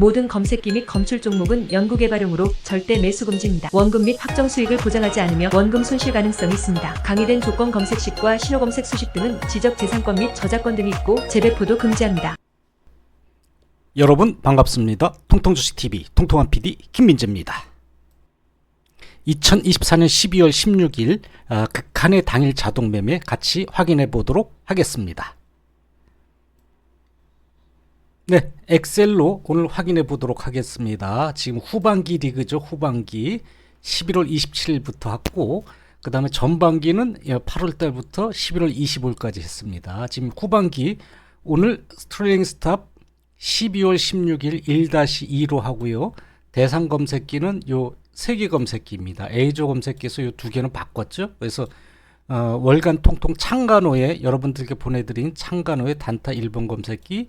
모든 검색기 및 검출 종목은 연구개발용으로 절대 매수 금지입니다. 원금 및 확정 수익을 보장하지 않으며 원금 손실 가능성이 있습니다. 강의된 조건 검색식과 신호 검색 수식 등은 지적 재산권 및 저작권 등이 있고 재배포도 금지합니다. 여러분 반갑습니다. 통통주식TV 통통한 PD 김민재입니다. 2024년 12월 16일 아, 극한의 당일 자동 매매 같이 확인해 보도록 하겠습니다. 네, 엑셀로 오늘 확인해 보도록 하겠습니다. 지금 후반기 리그죠, 후반기 11월 27일부터 했고 그 다음에 전반기는 8월 달부터 11월 25일까지 했습니다. 지금 후반기 오늘 스트레잉 스탑 12월 16일 1-2로 하고요. 대상 검색기는 요 세 개 검색기입니다. A조 검색기에서 요 두 개는 바꿨죠. 그래서 어, 월간 통통 창간호에 여러분들께 보내드린 창간호의 단타 1번 검색기,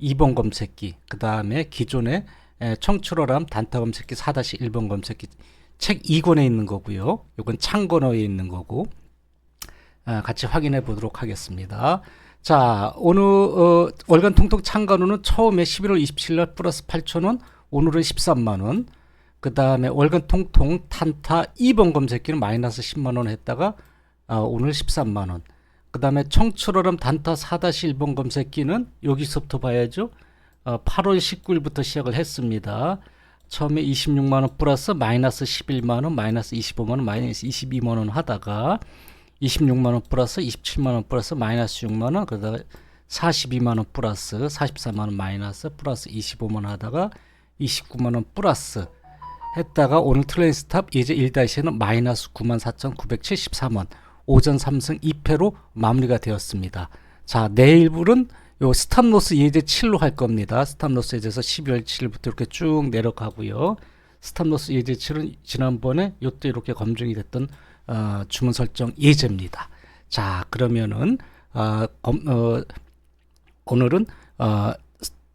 2번 검색기, 그 다음에 기존의 에, 청출어람 단타 검색기 4-1번 검색기 책 2권에 있는 거고요. 요건 창건호에 있는 거고 아, 같이 확인해 보도록 하겠습니다. 자, 오늘 어, 월간 통통 창간호는 처음에 11월 27일 날 플러스 8,000원, 오늘은 13만 원. 그 다음에 월간 통통 탄타 2번 검색기는 마이너스 10만 원 했다가 아, 오늘 13만 원. 그 다음에 청출어람 단타 4-1번 검색기는 여기서부터 봐야죠. 어, 8월 19일부터 시작을 했습니다. 처음에 26만 원 플러스 마이너스 11만 원, 마이너스 25만 원, 마이너스 22만 원 하다가 26만 원 플러스 27만 원 플러스 마이너스 6만 원 그러다가 42만 원 플러스 44만 원 마이너스 플러스 25만 원 하다가 29만 원 플러스 했다가 오늘 트레인 스탑 이제 1다시는 마이너스 94,974원 오전 3승 2패로 마무리가 되었습니다. 자 내일은 요 스탑로스 예제 7로 할 겁니다. 스탑로스 예제에서 12월 7일부터 이렇게 쭉 내려가고요. 스탑로스 예제 7은 지난번에 요때 이렇게 검증이 됐던 어, 주문 설정 예제입니다. 자 그러면은 어, 검, 어, 오늘은 어,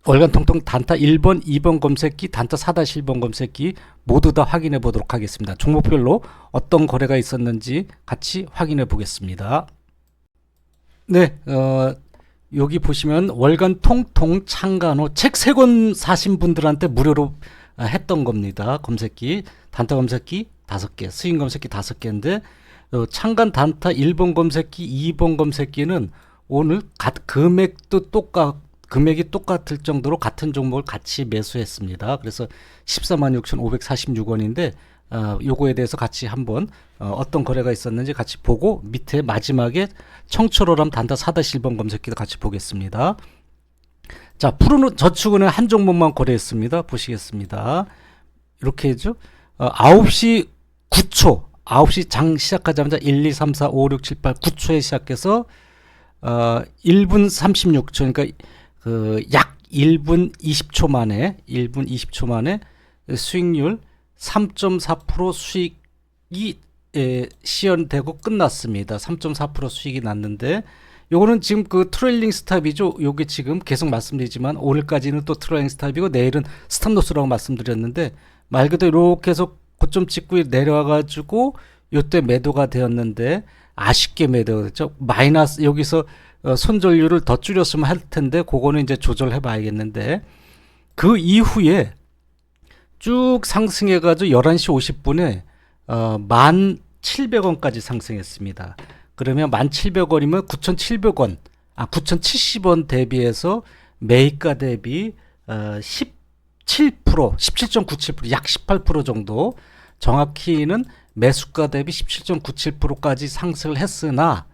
월간 통통 단타 1번, 2번 검색기, 단타 4-1번 검색기 모두 다 확인해 보도록 하겠습니다. 종목별로 어떤 거래가 있었는지 같이 확인해 보겠습니다. 네, 어, 여기 보시면 월간 통통 창간호 책 세 권 사신 분들한테 무료로 아, 했던 겁니다. 검색기, 단타 검색기 다섯 개, 스윙 검색기 다섯 개인데 어, 창간 단타 1번 검색기, 2번 검색기는 오늘 가, 금액도 똑같 금액이 똑같을 정도로 같은 종목을 같이 매수했습니다. 그래서 14만 6,546원인데 어, 요거에 대해서 같이 한번 어, 어떤 거래가 있었는지 같이 보고 밑에 마지막에 청초로람 단타 4-1번 검색기도 같이 보겠습니다. 자, 푸른 저축은행 한 종목만 거래했습니다. 보시겠습니다. 이렇게 해죠. 어, 9시 9초, 9시 장 시작하자마자 1, 2, 3, 4, 5, 6, 7, 8, 9초에 시작해서 어, 1분 36초, 그러니까 그 약 1분 20초 만에 1분 20초 만에 수익률 3.4% 수익이 에, 시연되고 끝났습니다. 3.4% 수익이 났는데 요거는 지금 그 트레일링 스탑이죠. 요게 지금 계속 말씀드리지만 오늘까지는 또 트레일링 스탑이고 내일은 스탑로스라고 말씀드렸는데 말 그대로 이렇게 해서 고점 찍고 내려와 가지고 요때 매도가 되었는데 아쉽게 매도가 됐죠. 마이너스 여기서 어, 손절률을 더 줄였으면 할 텐데 그거는 이제 조절해 봐야겠는데 그 이후에 쭉 상승해 가지고 11시 50분에 어, 1,700원까지 상승했습니다. 그러면 1,700원이면 9,700원, 아 9,070원 대비해서 매입가 대비 어, 17%, 17.97%, 약 18% 정도 정확히는 매수가 대비 17.97%까지 상승을 했으나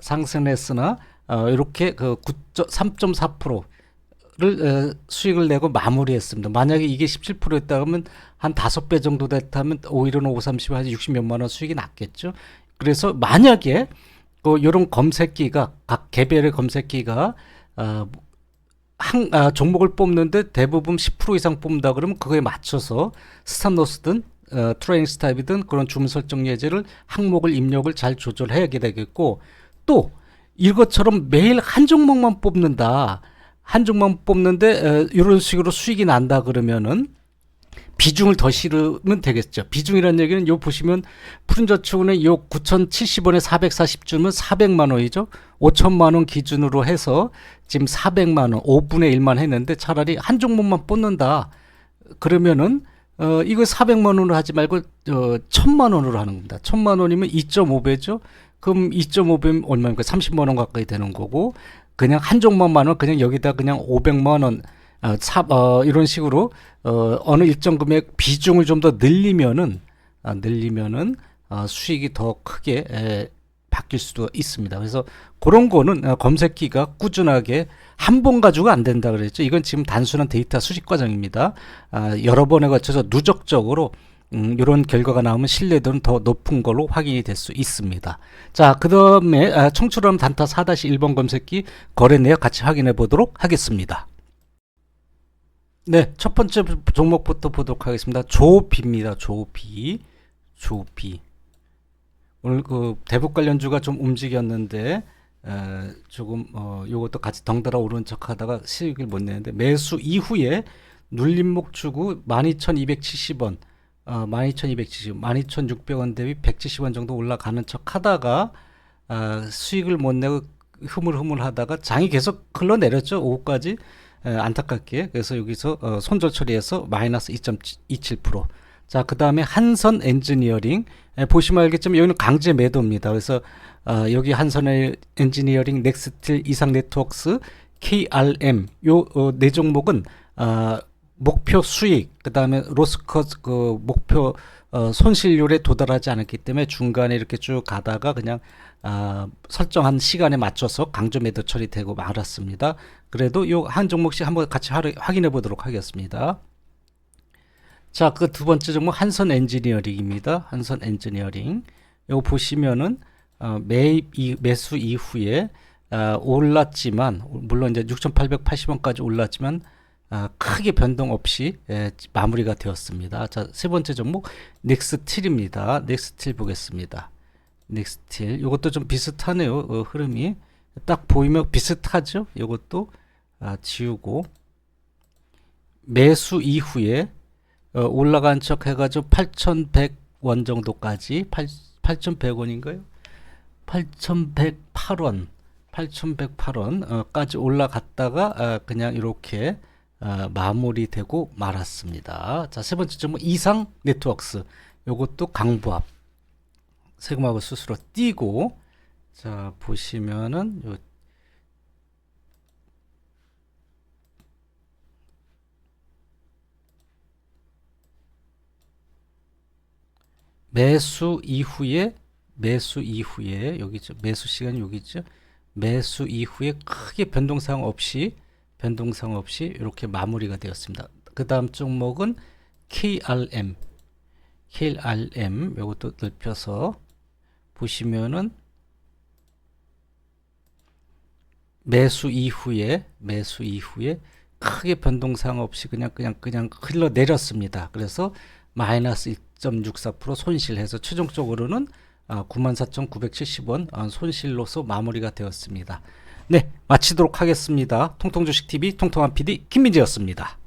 상승했으나 어, 이렇게 그 3.4%를 어, 수익을 내고 마무리했습니다. 만약에 이게 17%였다면 한 다섯 배 정도 됐다면 오히려는 5, 30, 한 60몇만 원 수익이 났겠죠. 그래서 만약에 그 이런 검색기가 각 개별의 검색기가 어, 한 아, 종목을 뽑는데 대부분 10% 이상 뽑는다 그러면 그거에 맞춰서 스탑로스든 어, 트레이닝 스탑이든 그런 주문 설정 예제를 항목을 입력을 잘 조절해야 되겠고 또 이것처럼 매일 한 종목만 뽑는다 한 종목만 뽑는데 어, 이런 식으로 수익이 난다 그러면은 비중을 더 실으면 되겠죠. 비중이라는 얘기는 요 보시면 푸른저축은행 요 9,070원에 440주면 400만 원이죠. 5천만 원 기준으로 해서 지금 400만 원, 5분의 1만 했는데 차라리 한 종목만 뽑는다. 그러면은 어 이거 400만 원으로 하지 말고 어 1000만 원으로 하는 겁니다. 1000만 원이면 2.5배죠. 그럼 2.5배면 얼마입니까? 30만 원 가까이 되는 거고 그냥 한 종목만 원 그냥 여기다 그냥 500만 원 어, 차, 어, 이런 식으로 어, 어느 일정 금액 비중을 좀 더 늘리면은 아, 늘리면은 어, 수익이 더 크게 에, 바뀔 수도 있습니다. 그래서 그런 거는 어, 검색기가 꾸준하게 한 번 가지고 안 된다 그랬죠. 이건 지금 단순한 데이터 수집 과정입니다. 아, 여러 번에 걸쳐서 누적적으로 음, 이런 결과가 나오면 신뢰도는 더 높은 걸로 확인이 될 수 있습니다. 자, 그 다음에 아, 청출함 단타 4-1번 검색기 거래 내역 같이 확인해 보도록 하겠습니다. 네, 첫 번째 종목부터 보도록 하겠습니다. 조비입니다. 조비. 조비. 오늘 그 대북 관련주가 좀 움직였는데 에, 조금 어 요것도 같이 덩달아 오른 척 하다가 수익을 못 내는데 매수 이후에 눌림목 주고 12,270원 어 12,270원 12,600원 대비 170원 정도 올라가는 척 하다가 아, 수익을 못 내고 흐물흐물 하다가 장이 계속 흘러내렸죠. 오후까지 에, 안타깝게 그래서 여기서 어, 손절 처리해서 마이너스 2.27%. 자, 그 다음에 한선 엔지니어링 에, 보시면 알겠지만 여기는 강제 매도입니다. 그래서 어, 여기 한선 엔지니어링, 넥스틸, 이상 네트워크스, KRM 요네 종목은 어, 목표 수익, 그 다음에 로스커스 그 목표 어, 손실률에 도달하지 않았기 때문에 중간에 이렇게 쭉 가다가 그냥 아, 설정한 시간에 맞춰서 강조 매도 처리되고 말았습니다. 그래도 요 한 종목씩 한번 같이 하, 확인해 보도록 하겠습니다. 자, 그 두 번째 종목 한선 엔지니어링입니다. 한선 엔지니어링. 요거 보시면은 어, 매입 이, 매수 이후에 아, 올랐지만 물론 이제 6,880원까지 올랐지만 아, 크게 변동 없이 예, 마무리가 되었습니다. 자, 세 번째 종목 넥스틸입니다. 넥스틸 보겠습니다. 넥스틸 이것도 좀 비슷하네요. 어, 흐름이 딱 보이면 비슷하죠. 이것도 아, 지우고 매수 이후에 어, 올라간 척 해가지고 8,100원 정도까지 8, 8,100원인가요? 8,108원 8,108원까지 올라갔다가 아, 그냥 이렇게 아, 마무리되고 말았습니다. 자, 세 번째 점은 이상 네트워크스. 요것도 강부합. 세금하고 수수료 띄고 자, 보시면은 요 매수 이후에 매수 이후에 여기 죠. 매수 시간이 여기 죠. 매수 이후에 크게 변동사항 없이 변동사항 없이 이렇게 마무리가 되었습니다. 그 다음 종목은 KRM KRM 이것도 넓혀서 보시면은 매수 이후에 매수 이후에 크게 변동사항 없이 그냥 그냥 그냥 흘러 내렸습니다. 그래서 마이너스 1.64% 손실해서 최종적으로는 아, 94,970원 아, 손실로서 마무리가 되었습니다. 네, 마치도록 하겠습니다. 통통주식 TV 통통한 PD 김민재였습니다.